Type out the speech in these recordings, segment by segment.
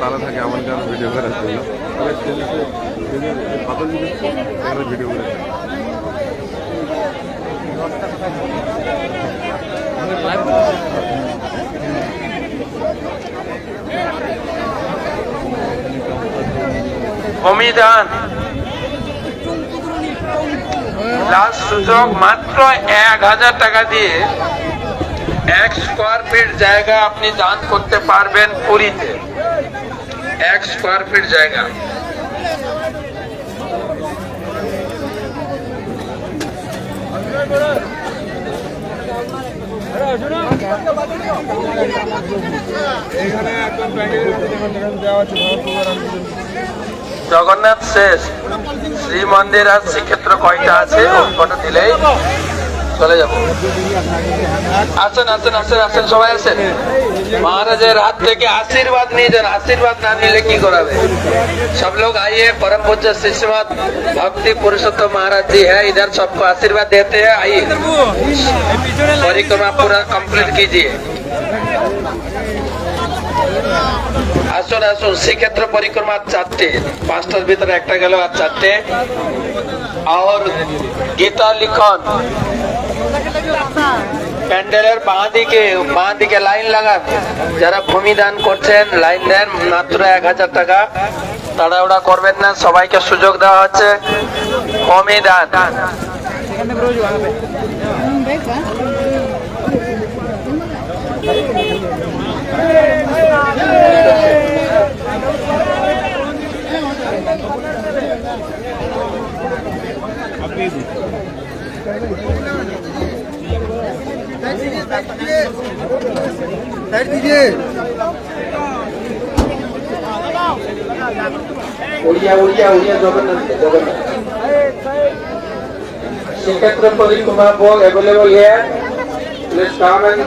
তারা থাকে, আমার কাছে ভিডিও করার জন্য সেদিন পাতল ভিডিও করে অমিদান। লাস্ট সুযোগ মাত্র এক হাজার টাকা দিয়ে এক স্কোয়ার ফিট জায়গা আপনি দান করতে পারবেন পুরীতে। এক স্কোয়ার ফিট জায়গা। জগন্নাথ শেষ। শ্রী মন্দির আর শ্রীক্ষেত্র কয়টা আছে? ওই দিলেই চলে যাবো আসেন আসেন আসেন আসেন সবাই আসেন महाराजेर हाथ থেকে आशीर्वाद নিয়ে যান आशीर्वाद না নিলে কি করাবে सब लोग आइए परम पूज्य शिष्यमत भक्ति पुरुषोत्तम महाराज जी है इधर सबको आशीर्वाद देते हैं आइए परिक्रमा पूरा कंप्लीट कीजिए আসুন আসুন শ্রীক্ষেত্র পরিক্রমা চারটে পাঁচটার ভিতরে একটা গেল আর চারটে আর গীতা লিখন প্যান্ডেলের বাঁ দিকে বাঁ দিকে লাইন লাগান। যারা ভূমি দান করছেন, লাইন দেন, মাত্র এক হাজার টাকা। তাড়াহুড়া করবেন না, সবাইকে সুযোগ দেওয়া হচ্ছে। ভূমি দান बैठ दीजिए Odia Odia Odia Jagannath Jagannath secretary Pradeep Kumar book available here. Please come and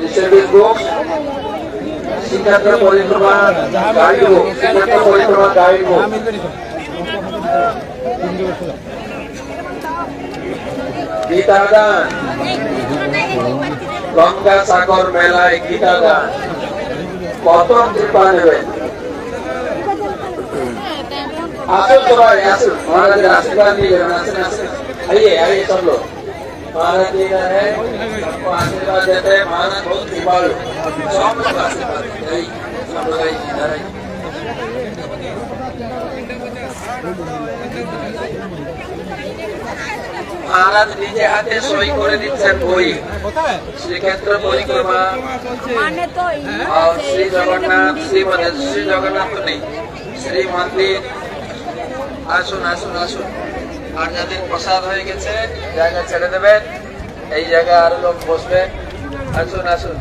listen these books. Sikatra Parikrama Dayu, Sikatra Parikrama Dayu. Gita Adan, Gita দান গঙ্গা সাগর মেলায় গীতা দান কত কৃপা নেবেন আসুন সবাই আসুন মহারাজের আশীর্বাদ নিয়ে যাবেন আসুন আসুন आइए आइए सब लोग महाराज जी इधर है सबको आशीर्वाद देते हैं महाराज बहुत कृपालु सब लोग आशीर्वाद মহারাজ নিজে হাতে সই করে দিচ্ছেন বই। শ্রীক্ষেত্র পরিক্রমা। শ্রী জগন্নাথ শ্রী মানে শ্রী জগন্নাথ নেই। শ্রী মন্দির। আসুন আসুন আসুন। আর যাদের প্রসাদ হয়ে গেছে জায়গা ছেড়ে দেবেন। এই জায়গায় আরও লোক বসবে। আসুন আসুন।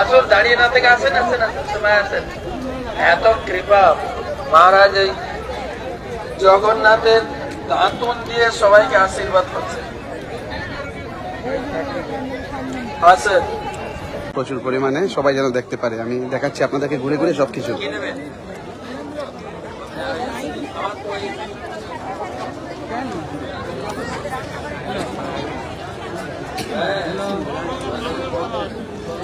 আসুন দাঁড়িয়ে না থেকে আসেন আসেন আসেন সময় আসেন। এত কৃপা। মহারাজ জগন্নাথের দাঁতন দিয়ে সবাইকে আশীর্বাদ করছে আসেন প্রচুর পরিমাণে সবাই যেন দেখতে পারে। আমি দেখাচ্ছি আপনাদেরকে ঘুরে ঘুরে সবকিছু।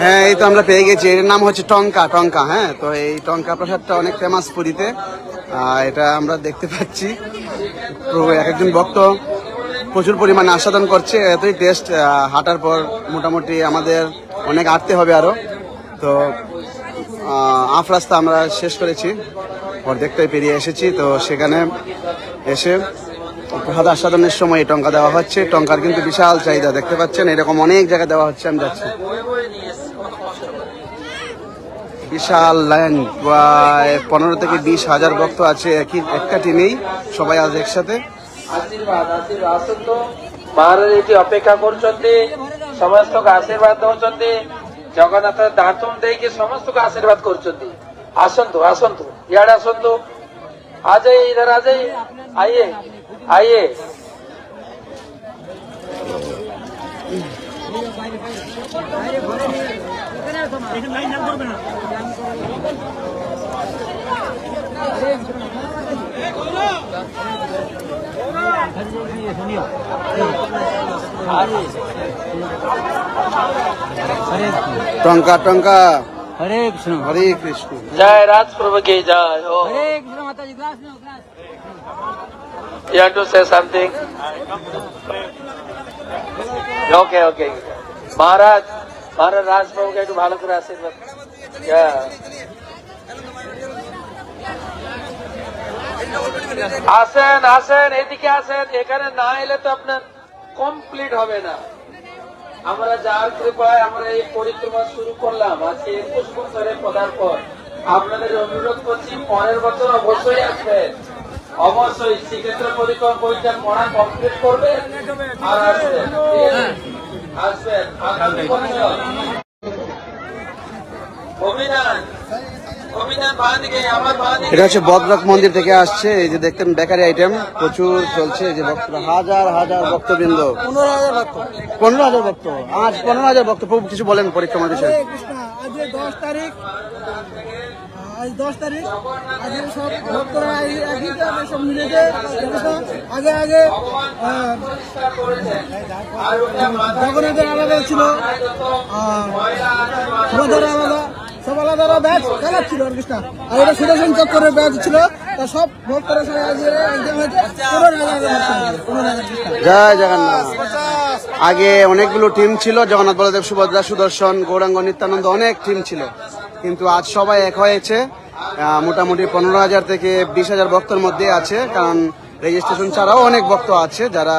হ্যাঁ এই তো আমরা পেয়ে গেছি। এর নাম হচ্ছে টঙ্কা টঙ্কা হ্যাঁ? তো এই টঙ্কা প্রসাদটা অনেক ফেমাস পুরীতে। এটা আমরা দেখতে পাচ্ছি। তো এক একজন ভক্ত প্রচুর পরিমাণে আস্বাদন করছে। এতই টেস্ট হাঁটার পর মোটামুটি আমাদের অনেক আটতে হবে আরও। তো আফ রাস্তা আমরা শেষ করেছি। অর্ধেকটাই পেরিয়ে এসেছি। তো সেখানে এসে প্রসাদ আস্বাদনের সময় এই টঙ্কা দেওয়া হচ্ছে। টঙ্কার কিন্তু বিশাল চাহিদা, দেখতে পাচ্ছেন? এরকম অনেক জায়গায় দেওয়া হচ্ছে, আমি যাচ্ছি। বিশাল লাইন প্রায় পনেরো থেকে বিশ হাজার ভক্ত আছে একই একটা টিমেই সবাই আজ একসাথে আশীর্বাদ আশীর্বাদ আসন্তু ମହାରାଜୀ ଅପେକ୍ଷା କରୁଛନ୍ତି ସମସ୍ତଙ୍କୁ ଆଶୀର୍ବାଦ ଦଉଛନ୍ତି ଜଗନ୍ନାଥ ଦାନ୍ତୁମ ଦେଇକି ସମସ୍ତଙ୍କୁ ଆଶୀର୍ବାଦ କରୁଛନ୍ତି ଆସନ୍ତୁ ଆସନ୍ତୁ ଇଆଡେ ଆସନ୍ତୁ ଆଜଇ ଇଧର ଆଜଇ ଆଇଏ ଆଇଏ Thank you. टंका टंका। हरे कृष्ण। हरे कृष्ण। जय राज प्रभु की जय हो। हरे कृष्ण माता जी ग्लास लो क्लास यू टू से समथिंग ओके ओके महाराज মহারাজ রাজবাবুকে একটু ভালো করে আশীর্বাদ। আসেন আসেন, এদিকে আসেন। এখানে না এলে তো আপনার কমপ্লিট হবে না। আমরা যার কৃপায় আমরা এই পরিক্রমা শুরু করলাম। আজকে একুশ বছরের পদার্পণ। আপনাদের অনুরোধ করছি, পরের বছর অবশ্যই আসবেন। অবশ্যই সেক্ষেত্রে পরিক্রমা বইটা পড়া কমপ্লিট করবে আর আছে? আসবেন এটা হচ্ছে বদরক মন্দির থেকে আসছে। এই যে দেখতেন বেকারি আইটেম প্রচুর চলছে এই যে ভক্তরা হাজার হাজার ভক্তবৃন্দ। পনেরো হাজার ভক্ত। আজ পনেরো হাজার ভক্ত প্রভু কিছু বলেন পরিক্রমার বিষয়ে। হরে কৃষ্ণ আজ দশ তারিখ। আজ দশ তারিখ। আজকে সব ভক্তরা একই সব মিলেছে আগে আগে জগন্নাথের আলাদা ছিল সুভদ্রার আলাদা, সব আলাদা আলাদা ব্যাচ খেলার ছিল কৃষ্ণ আর এটা সুদর্শন চক্করের ব্যাচ ছিল, তা সব ভক্তরা সবাই একদম জয় জগন্নাথ। আগে অনেকগুলো টিম ছিল, জগন্নাথ বলদেব, সুভদ্রা, সুদর্শন, গৌরাঙ্গ, নিত্যানন্দ, অনেক টিম ছিল। কিন্তু আজ সবাই এক হয়েছে। মোটামুটি পনেরো হাজার থেকে বিশ হাজার ভক্তের মধ্যে আছে কারণ রেজিস্ট্রেশন ছাড়াও অনেক ভক্ত আছে যারা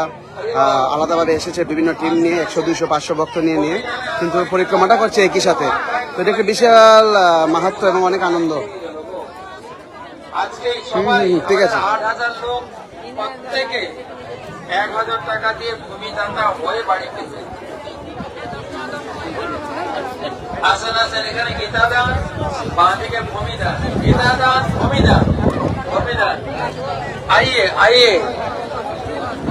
আলাদাভাবে এসেছে বিভিন্ন টিম নিয়ে একশো দুইশো পাঁচশো ভক্ত নিয়ে নিয়ে। কিন্তু পরিক্রমাটা করছে একই সাথে। তো এটা একটা বিশাল আহ, মাহাত্ম্য এবং অনেক আনন্দ। ঠিক আছে। এক হাজার টাকা দিয়ে ভূমিদাতা হয়ে বাড়ি হাসান হাসান এখানে গীতা দাস বাঁ দিকে ভূমিদাস গীতা দাস ভূমিদাস ভূমিদাস আইয়ে আইয়ে।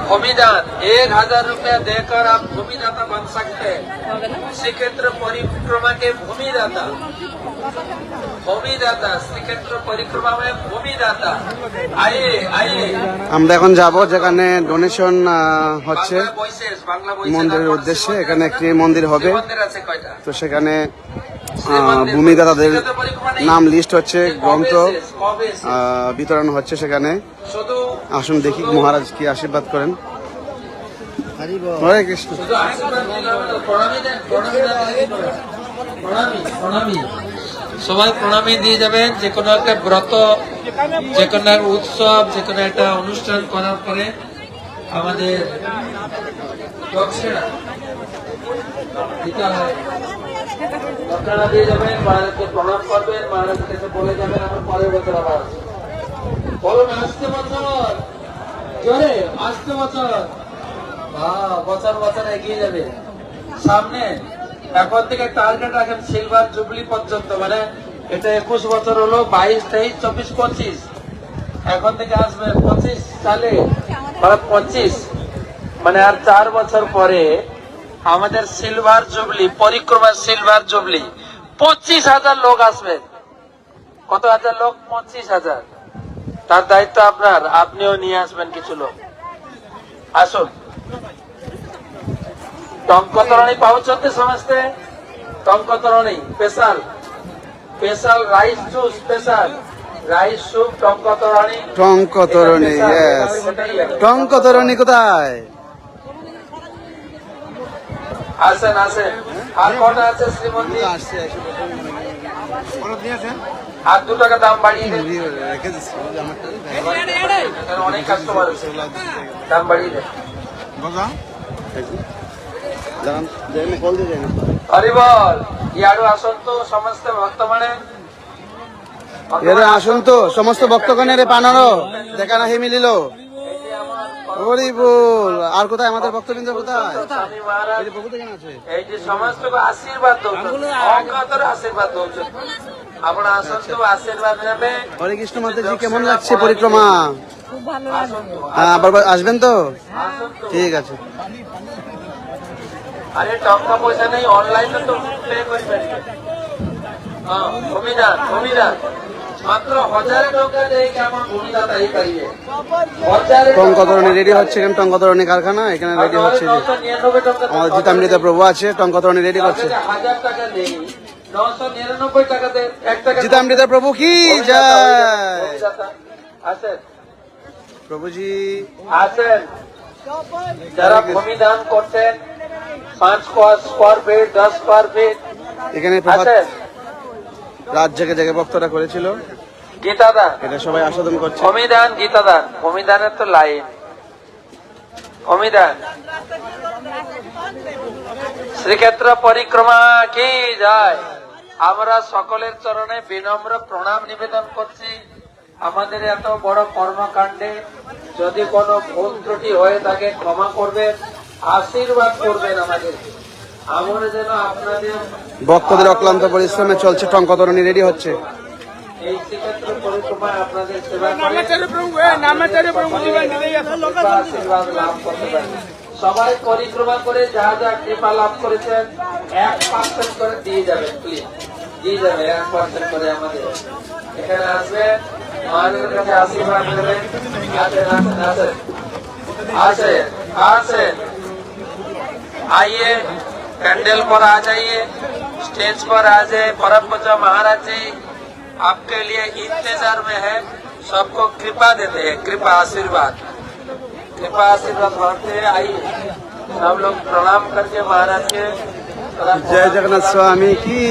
भूमिदान एक हजार रुपया देकर आप भूमिदाता बन सकते हैं श्रीक्षेत्र परिक्रमा के भूमिदाता भूमिदाता श्रीक्षेत्र परिक्रमा में भूमिदाता आइए आइए আমরা এখন যাব যেখানে ডোনেশন হচ্ছে বাংলা বৈশেষ বাংলা বৈশেষ মন্দিরের উদ্দেশ্যে এখানে একটি মন্দির হবে মন্দির আছে কয়টা তো সেখানে আহ, ভূমিদাতাদের নাম লিস্ট হচ্ছে গ্রন্থ কবে শেষ? কবে শেষ? আহ, বিতরণ হচ্ছে সেখানে শুধু আসুন দেখি মহারাজ কি আশীর্বাদ করেন। হরে কৃষ্ণ। সবাই প্রণামী দিয়ে যাবেন, যে কোনো একটা ব্রত, যে কোনো একটা উৎসব, যে কোনো একটা অনুষ্ঠান করার পরে আমাদের প্রণাম করবেন মহারাজকে বলে যাবেন, আমার পরের বছর আবার আসব। বলুন আসতে বছর। জোরে আসতে বছর। বছর বছর এগিয়ে যাবে। সামনে এখন থেকে টার্গেট রাখেন সিলভার জুবলি পর্যন্ত মানে এটা একুশ বছর হলো, বাইশ, তেইশ, চব্বিশ, পঁচিশ। এখন থেকে আসবে পঁচিশ সালে মানে পঁচিশ। মানে আর চার বছর পরে আমাদের সিলভার জুবলি পরিক্রমা সিলভার জুবলি পঁচিশ হাজার লোক আসবেন কত হাজার লোক? পঁচিশ হাজার। তার দায়িত্ব আপনার আপনিও নিয়ে আসবেন কিছু লোক। আসুন। টঙ্কতরণী পাউচন্তি সমস্তে টঙ্কতরণী special. Special rice juice special. Rice soup টঙ্কতরণী। টঙ্কতরণী ইয়েস কোথায়? আসেন আসেন। আর কটা আছে শ্রীমন্দির আর দু টাকা দাম বাড়িয়ে দেন। অনেক কাস্টমার দাম বাড়িয়ে দেন। হরি ইয়ারু আসন্তু সমস্ত ভক্ত মানে এরে সমস্ত ভক্তগণের পানারো দেখা নাহি মিলিল। আর কোথায়? আমাদের কোথায়? এই যে আশীর্বাদ আশীর্বাদ আশীর্বাদ নেবে। কৃষ্ণ কেমন লাগছে পরিক্রমা? হ্যাঁ আবার আসবেন তো? ঠিক আছে। আরে টাকা পয়সা নেই অনলাইনে তো পে করবেন। হ্যাঁ রেডি হচ্ছে এখানে কারখানা? এখানে রেডি হচ্ছে প্রভু আছে রেডি করছে। প্রভু কি? যায় প্রভুজি। যারা ভূমি দান করছেন পাঁচ স্কোয়ার ফিট দশ স্কোয়ার ফিট এখানে রাত জেগে জেগে বক্তরা করেছিল। গীতা দান এটা সবাই আস্বাদন করছে। ভূমিদান গীতা দান ভূমিদানের তো লাইন। ভূমিদান শ্রীক্ষেত্র পরিক্রমা কি যায়? আমরা সকলের চরণে বিনম্র প্রণাম নিবেদন করছি। আমাদের এত বড় কর্মকাণ্ডে যদি কোনো ভুল ত্রুটি হয়ে থাকে ক্ষমা করবেন আশীর্বাদ করবেন আমাদের ভক্তদের অক্লান্ত পরিশ্রমে চলছে টঙ্কতরণী রেডি হচ্ছে। সবাই পরিক্রমা করে যা যা কৃপা লাভ করেছেন এক পার্সেন্ট করে দিয়ে যাবে প্লিজ দিয়ে যাবে এক পার্সেন্ট করে আমাদের। এখানে আসবে মহানের কাছে আশীর্বাদ দেবেন আসেন আসেন। আসেন আসেন। আইয়ে कैंडल पर आ जाइए स्टेज पर आ जाए परम पूजा महाराज जी आपके लिए इंतजार में है सबको कृपा देते हैं कृपा आशीर्वाद कृपा आशीर्वाद बांटते हैं आइए सब लोग प्रणाम करके महाराज के तरफ জয় জগন্নাথ স্বামী কি